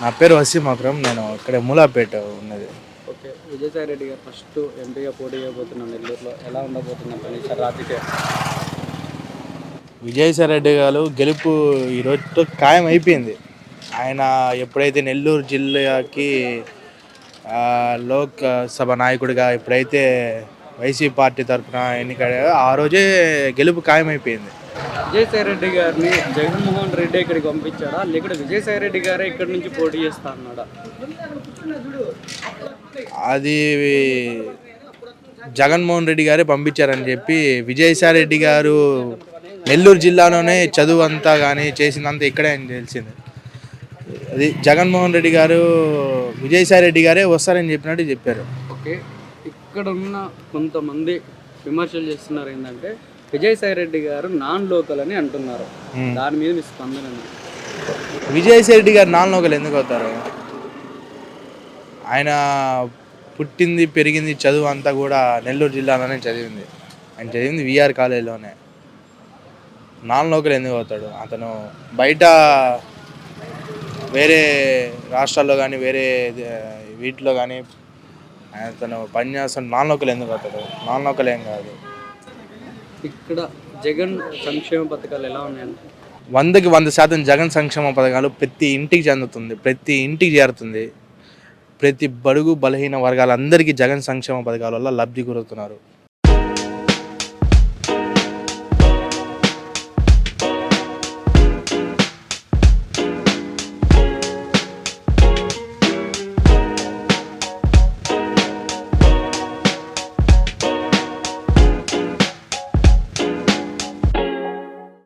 నా పేరు వసీం అక్రమ్ నేను ఇక్కడ మూలాపేట ఉన్నది. ఓకే విజయసాయి రెడ్డి గారు ఫస్ట్ ఎంపీగా పోటీ చేయబోతున్నాం నెల్లూరులో ఎలా ఉండబోతున్నాం సార్ రాజకీయ? విజయసాయి రెడ్డి గారు గెలుపు ఈ రోజుతో ఖాయం అయిపోయింది. ఆయన ఎప్పుడైతే నెల్లూరు జిల్లాకి ఆ, లోక్ సభ నాయకుడిగా ఎప్పుడైతే వైసీపీ పార్టీ తరఫున ఎన్నికయ్యారో ఆ రోజే గెలుపు ఖాయం అయిపోయింది విజయసాయి రెడ్డి గారిని జగన్మోహన్ రెడ్డి ఇక్కడికి పంపించాడా? లేకుంటే విజయసాయి రెడ్డి గారే ఇక్కడి నుంచి పోటీ చేస్తా అన్నాడా? అది జగన్మోహన్ రెడ్డి గారే పంపించారని చెప్పి విజయసాయి రెడ్డి గారు నెల్లూరు జిల్లాలోనే చదువు అంతా కానీ చేసిందంతా ఇక్కడే అని తెలిసింది. అది జగన్మోహన్ రెడ్డి గారు విజయసాయి రెడ్డి గారే వస్తారని చెప్పినట్టు చెప్పారు. ఓకే. ఇక్కడ ఉన్న కొంతమంది విమర్శలు చేస్తున్నారు ఏంటంటే విజయసాయి రెడ్డి గారు నాన్ లోకల్ అని అంటున్నారు. దాని మీద మీ స్పందన? విజయసాయి రెడ్డి గారు నాన్ లోకల్ ఎందుకు అవుతారు? ఆయన పుట్టింది పెరిగింది చదువు అంతా కూడా నెల్లూరు జిల్లాలోనే చదివింది. ఆయన చదివింది విఆర్ కాలేజీలోనే. నాన్ లోకల్ ఎందుకు అవుతాడు? అతను బయట వేరే రాష్ట్రాల్లో కానీ వేరే వీటిలో కానీ అతను పనిచేస్తాడు నాన్ లోకల్ ఎందుకు అవుతాడు నాన్ లోకల్ ఏం కాదు. ఇక్కడ జగన్ సంక్షేమ పథకాలు ఎలా ఉన్నాయంటే వందకి వంద శాతం జగన్ సంక్షేమ పథకాలు ప్రతి ఇంటికి చెందుతుంది ప్రతి ఇంటికి చేరుతుంది. ప్రతి బడుగు బలహీన వర్గాలందరికీ జగన్ సంక్షేమ పథకాల వల్ల లబ్ధి కూరుతున్నారు.